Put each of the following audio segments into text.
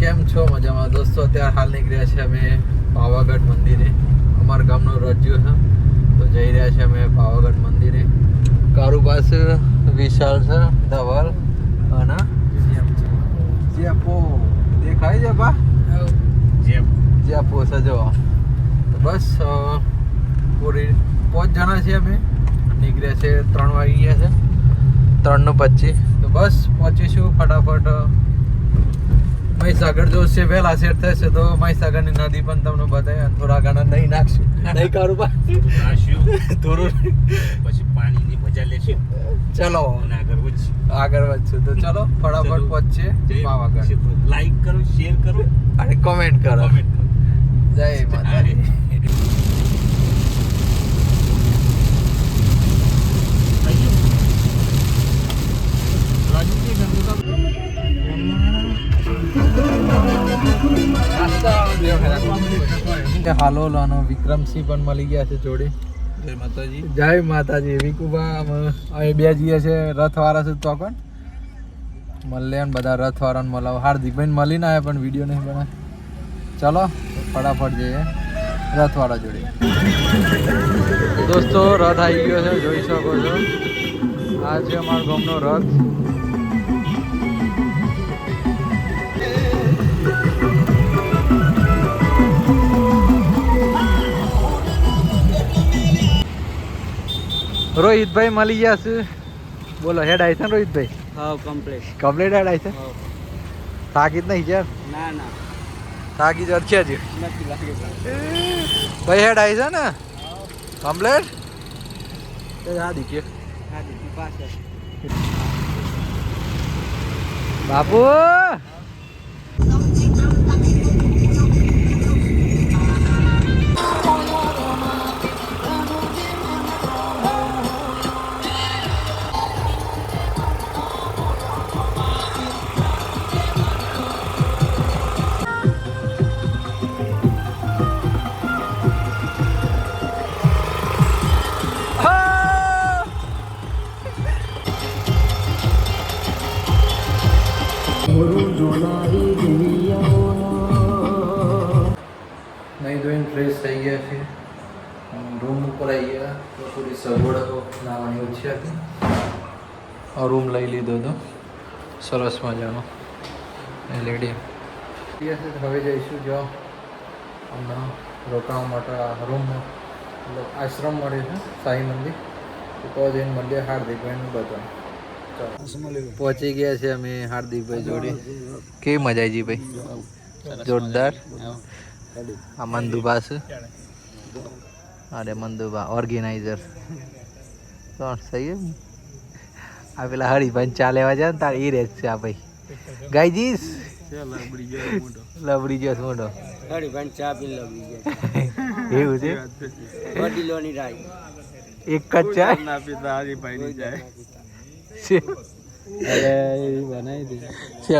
કેમ છો? મજામાં. દોસ્તો અત્યારે હાલ નીકળ્યા છે અમે પાવાગઢ મંદિરે. અમારા ગામનો રજ્જુ છે. તો જઈ રહ્યા છે અમે પાવાગઢ મંદિરે. કારુ પાસે વિશાલ છે ધવલ અને જેપો દેખાય છે બા? જેપો છે જો તો બસ પૂરી પાંચ જણા છીએ અમે. નીકળ્યા છે ત્રણ વાગી ગયા છે. ત્રણનું પચીસ. તો બસ પહોંચીશું ફટાફટ મહીસાગર જો છે વહેલા સેટ થશે તો મહીસાગરની નદી પણ તમને બતાવી અને થોડા ઘણા નહીં નાખશું. નહીં કરું બા. થોડું પછી પાણીની મજા લેશે. ચલો. આગળ વધશું. આગળ વધશું. તો ચલો ફટાફટ પહોંચશે પાવાગઢ. લાઈક કરો શેર કરો. અને કોમેન્ટ કરો. જય માતાજી. હાલોલ અને વિક્રમસિંહ પણ મળી ગયા છે જોડે. જય માતાજી. જય માતાજી. વિકુભા અહીં બે જઈએ છે રથવાળા છે તો પણ મળે ને બધા રથવાળાને મળાવ. હાર્દિકભાઈ મળીને આવ્યા પણ વીડિયો નહીં બને ચલો ફટાફટ જઈએ રથવાળા જોડે. દોસ્તો રથ આવી ગયો છે જોઈ શકો છો. આ છે અમારા ગામનો રથ. રોહિતભાઈ મળી ગયા છે. બોલો હેડ આવી છે ને રોહિતભાઈ? હા કમ્પ્લીટ કમ્પ્લીટ હેડ આવી છે? થાકી જ નહીં છે ના ના. થાકી જ અટક્યા છે ભાઈ હેડ આવી છે ને? કમ્પ્લીટ હા પાસે. બાપુ! નહીં ધોઈને ફ્રેશ થઈ ગયા છે. રૂમ ઉપર આવી ગયા. તો થોડી સગવડો લાવવાની ઓછી હતી. રૂમ લઈ લીધો હતો સરસ મજાનો. લેડી હવે જઈશું જો. હમણાં રોકાવા માટે આ રૂમ મતલબ આશ્રમ મળે છે સાઈ મંદિર. તો જઈને મંદિર હાર્દિકભાઈનું બધા પહોંચી ગયા છે અમે હાર્દિકભાઈ જોડે. કેવી મજા આવી ભાઈ? જોરદાર. આ મંદુબા છે. અરે મંદુબા ઓર્ગેનાઇઝર કોણ સહી આ પેલા હરિભાઈ ચા લેવા જાય ને તાર એ રહે છે આ ભાઈ. ગાયજીસ? લબડી ગયો છે મોટો હરી ચા પી લબડી ગયો એવું છે? વડીલોની રાય. એક જ ચા? ના પીતા હરિભાઈ ની જાય અરે એ બનાવી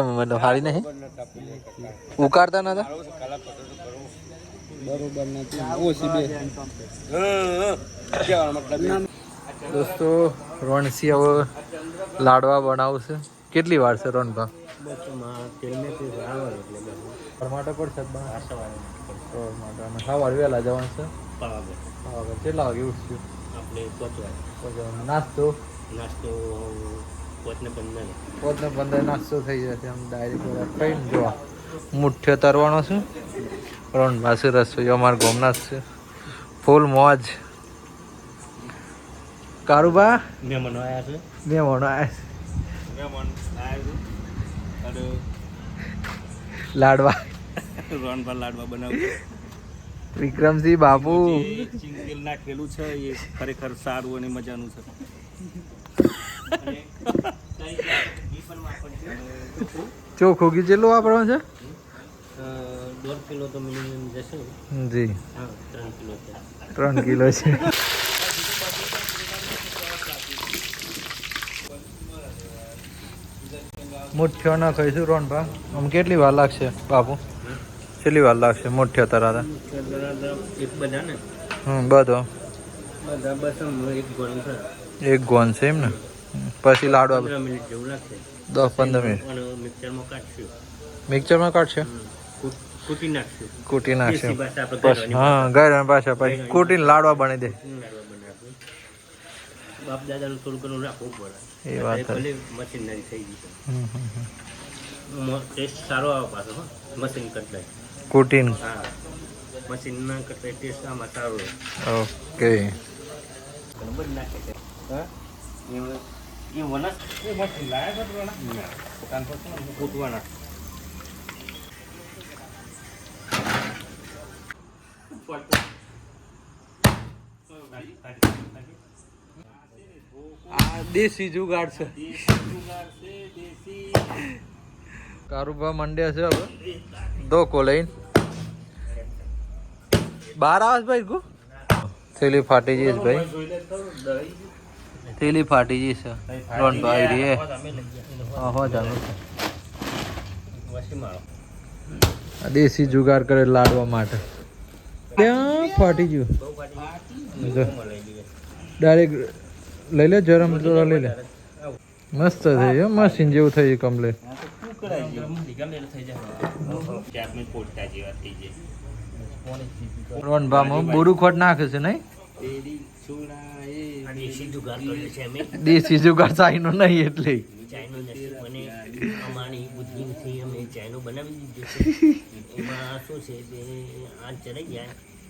મતલબ હારી નહીં ઉકાળતા નતા બરોબર નથી ઓછી બે દોસ્તો રોણસી હવે લાડવા બનાવશે. કેટલી વાર છે પર છે ટમાટર અને વહેલા જવાનું છે? કેટલા વાગે ઉઠશું? આપણે નાસ્તો? નાસ્તો પોતને પંદર પોતને પંદર નાસ્તો થઈ જશે આમ ડાયરેક્ટ કઈ જોવા. મુઠ્ઠો તરવાનો છું. રોનભા છે રસોઈ અમારા ગોમના છે. ફૂલ મોજ. કારુબા મહેમાનો આવ્યા છે. મહેમાન આવ્યા છે. લાડવા. રોન પર લાડવા બનાવું વિક્રમસિંહ બાપુ. ચિંગલ નાખેલું છે એ ખરેખર સારું અને મજાનું છે. ચોખ્ખું ઘી જેટલું વાપરવાનું છે? દોઢ કિલો તો મિનિમમ જશે. જી. ત્રણ કિલો છે. ત્રણ કિલો છે. ના ખાઈશું રોન ભા. આમ કેટલી વાર લાગશે બાપુ? કેટલી વાર લાગશે મુઠ્ઠીઓ તરાતા? એક બધા ને હમ બધો. બધા બસ એક ગોળું છે. એક ગોન છે એમ ને? પછી લાડવા. પંદર મિનિટ જેવું લાગશે. દસ પંદર મિનિટ. મિક્સરમાં કાઢશું. મિક્સરમાં કાઢશે? કૂટ- નાખશું. કૂટી નાખશે. આપણે બસ હા ગયરા પાછા પછી કૂટીને લાડવા બની દે. બાપ દાદાનું થોડું ઘણું રાખવું પડે. એ વાત ભલે મશીનરી થઈ ગઈ. ટેસ્ટ સારો આવે પાછો હો. મશીન કરતા. કૂટીને. હા. મશીન ના કરતા ટેસ્ટ આમાં સારો ઓકે. નાખે છે. હા? આ દેશી જુગાડ છે. કારુભા મંડ્યા છે હવે. ધોકો લઈને. બાર આવે ભાઈ ગુ? થેલી ફાટી જઈશ ભાઈ. થેલી ફાટી જઈશ લોન ભાઈ રે હા હો ચાલો દેશી જુગાર કરે લાડવા માટે. ત્યાં ફાટી ગયું? ડાયરેક્ટ લઈ લે જરમ લઈ લે. મસ્ત થઈ ગયો મશીન જેવું થઈ ગયું કમ્પ્લેટ રોન ભામાં બોરું ખોટ નાખે છે નહીં? દેશી જુગાર કર્યો છે અમે. દેશી નહીં એટલે. ચાઇનો નથી. મને અમારી બુદ્ધિથી અમે ચાઇનો બનાવી દીધું છે. એમાં શું છે કે આ ચડાઈ જાય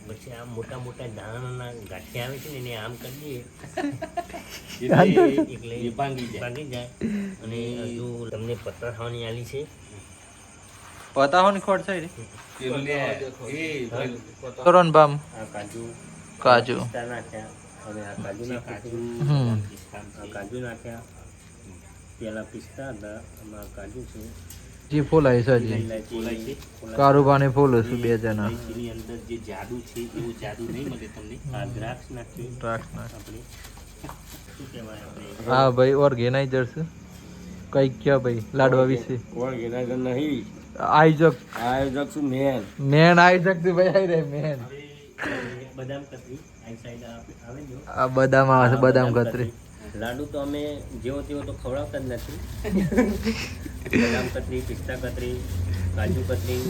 પછી આ મોટા મોટા દાણાના ગાંઠિયા આવે છે ને એને આમ કરી દઈએ. એટલે ભાંગી જાય. ભાંગી જાય. અને હજુ તમને પત્તા ખાવાની આલી છે. પતા ખોટ છે કાજુ. કાજુ. નાખ્યા. હવે આ કાજુ નાખ્યા આ કાજુ નાખ્યા પેલા પિસ્તા હતા આમાં કાજુ છે જે ફોલાય છે ઇલાયચી કારુબાને ફૂલ છે બે જણા એની અંદર જે જાદુ છે એવું જાદુ નહીં મળે તમને આ દ્રાક્ષ નાખ્યું દ્રાક્ષ નાખ. આપણે શું કહેવાય આપણે હા ભાઈ ઓર્ગેનાઇઝર છે કઈ ક્યાં ભાઈ લાડવા વિશે ઓર્ગેનાઇઝર નહીં આયોજક આયોજક છું મેન મેન આયોજકથી ભાઈ આઈ રે મેન બદામ કતરી આ સાઈડ આવે જો? આ બદામ આવે છે બદામ કતરી. લાડુ તો અમે જેવો તેવો તો ખવડાવતા જ નથી. બદામ કતરી પિસ્તા કતરી કાજુ કતરી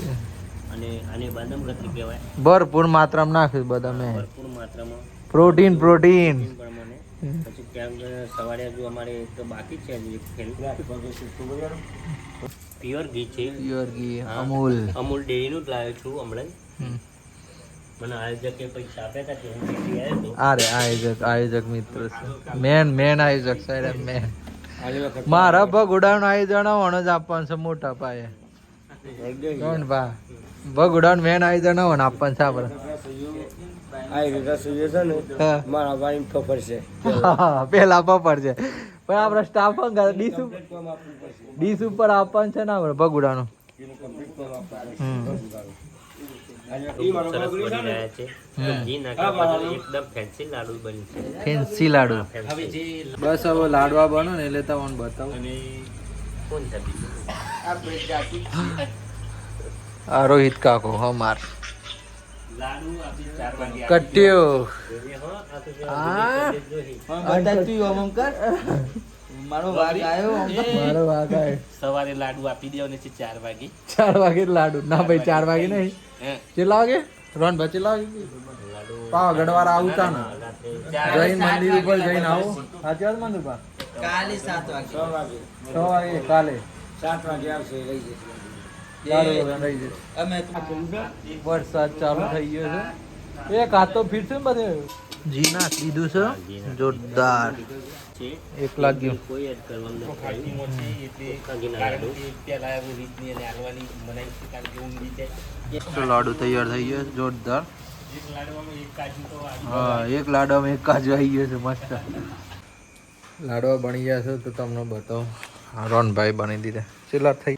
અને આને બદામ કતરી કહેવાય. ભરપૂર માત્રામાં નાખ્યું બદામ ભરપૂર માત્રામાં. Protein protein. પ્રમાણે. પછી ક્યાંક સવારે હજુ અમારે એક બાકી છે હજુ એક પ્યોર ઘી છે. પ્યોર ઘી. અમૂલ. અમૂલ ડેરીનું જ લાવ્યો છું હમણાં. મને આયોજકે પૈસા આપ્યા હતા કે હું ઘી આવ્યો હતો આ આયોજક આયોજક મિત્ર છે. મેન મેન આયોજક સાહેબ મેન. મારા ભગુડાનું આયોજન આવવાનું જ આપવાનું છે મોટા પાયે. કોણ ભા? ભગુડાનું મેન આયોજન આવવાનું આપવાનું છે આપણે. મારા ભાઈ છે. પેલા પપડ છે. પણ આપણા સ્ટાફ ડીશ ઉપર ડીશ ઉપર આપવાનું છે ને આપણે ભગુડાનું. હમ. ફેન્સી લાડુ બની છે. ફેન્સી લાડુ. ફેન્સી બસ હવે લાડવા બનો ને એટલે તમને બતાવું. અને કોણ છે. બીજું આ રોહિત કાકો વાગે કટ્યો. મારો વાગ આ તો જો આ. જોઈ. મારો વાગ આવ્યો સવારે લાડુ આપી દેવાનો છે ચાર વાગે. ચાર વાગે લાડુ. ના ભાઈ ચાર વાગે નહીં. હે કેટલા વાગે રોન ભાઈ કેટલા વાગે પાવાગઢ વાળા આવતા ને. જૈન મંદિર ઉપર જઈને આવો. સાચી વાત મંદિર પા છ વાગે. છ વાગે કાલે. સાત વાગે આવશે લઈ જશે. ચાલુ રહી જશે. વરસાદ ચાલુ થઈ ગયો છે. એક હાથ તો ફીરશે ને બધે? જીના કીધું છે. જોરદાર. છે. એક લાગ્યું. કોઈ એડ કરવાનું નથી. કાગીના લાડુ તો લાડુ. તૈયાર થઈ ગયો? છે જોરદાર હા એક લાડવામાં એક કાજુ આવી ગયો છે મસ્ત. લાડવા બની ગયા છે તો તમને બતાવો. હા રોનભાઈ બની દીધા. કેટલા થઈ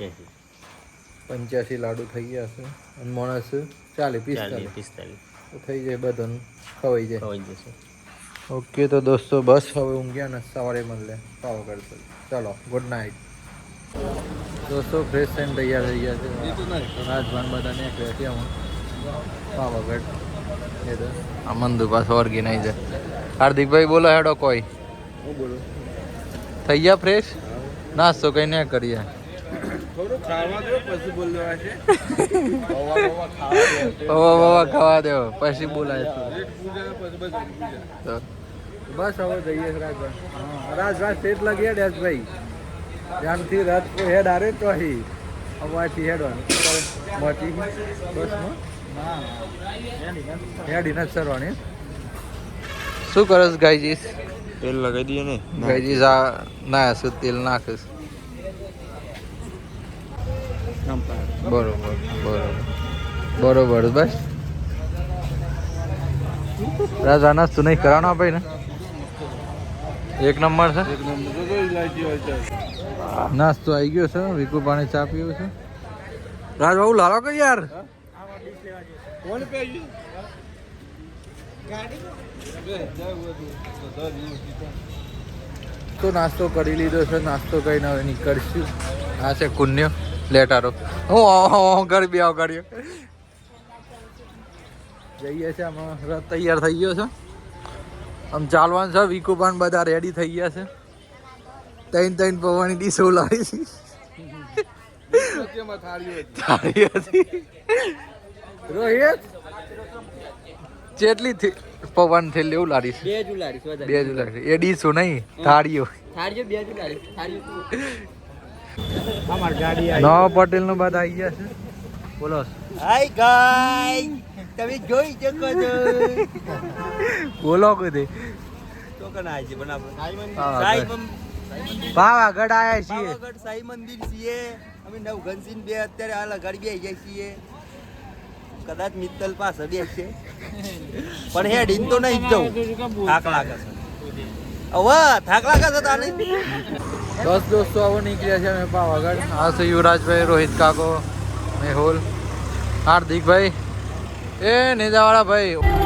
પંચ્યાસી. લાડુ થઈ ગયા છે. અને માણસ ચાલી પિસ્તાલીસ. પિસ્તાલીસ. તો થઈ જાય બધાનું. ખવાઈ જાય. ખવાઈ જશે. ઓકે તો દોસ્તો બસ હવે ઊંઘ્યા ને સવારે મળે પાવાગઢ કરશે. ચાલો ગુડ નાઇટ દોસ્તો ફ્રેશ થઈને તૈયાર થઈ ગયા છે. રાજભાન બધા નીકળ્યા ત્યાં. પાવાગઢ. એ તો. મંદુ પાછો ઓર્ગેનાઇઝર હાર્દિકભાઈ બોલો હેડો કોઈ. હું બોલું. થઈ ગયા ફ્રેશ નાસ્તો કઈ ના કરીએ. થોડું ખાવા દો પછી બોલવા છે. પૌવા ખાવા દેવો પછી બોલાય બસ હવે જઈએ રાજભાઈ. રાજ રાજ સ્ટેટ લગી હેડ હેડ ભાઈ ત્યાંથી રાત હેડ આરે તો અહીં અવાથી મોટી બસમાં હેડ ઇનત સરવાની. શું કરસ ગાયજીસ? તેલ લગાવી દઈએ ને. ગાયજીસ આ ના હશે તેલ નાખીશ બરોબર બરોબર. બરોબર બસ. રાજા નાસ્તો નહીં કરવાનો ભાઈ ને એક નંબર છે. નાસ્તો આવી ગયો છે વિકુ પાણી ચા પીવું છે. રાજ બાબુ લાલો કે યાર. તો નાસ્તો કરી લીધો છે નાસ્તો કરીને હવે નીકળશું. આ છે કુન્યો લેટારો હું ઘર બી આવ ગાડીઓ. જઈએ છે આમાં રથ તૈયાર થઈ ગયો છે. આમ ચાલવાનું છે વિકુ પણ બધા રેડી થઈ ગયા છે. ત્રણ ત્રણ પવાની ડીશો લાવી થાળી હતી. રોહિત? જેટલી પવન થયેલી એવું લાડીશ બે જ વધારે. બે જ એ ડીશો નહીં થાળીઓ. થાળીઓ બે જ થાળીઓ નવા પટેલ નો બધા આવી ગયા છે. બોલો. હાય ગાય તમે જોઈ શકો છો. બોલો કદી પાવાગઢ આયા છીએ. પાવાગઢ સાઈ મંદિર છીએ. અમે નવઘનસિંહ બે અત્યારે હાલ ઘર બે જાય છીએ. કદાચ મિત્તલ પાસે બે છે. પણ હે ડીન તો નહીં જવું. થાક લાગે છે. હવે થાક લાગે છે તાને દસ દોસ્તો આવો નીકળ્યા છે, અમે પાવાગઢ. આ છે યુવરાજભાઈ, રોહિત કાકો, મેહુલ, હાર્દિકભાઈ. એ નેજાવાળા ભાઈ.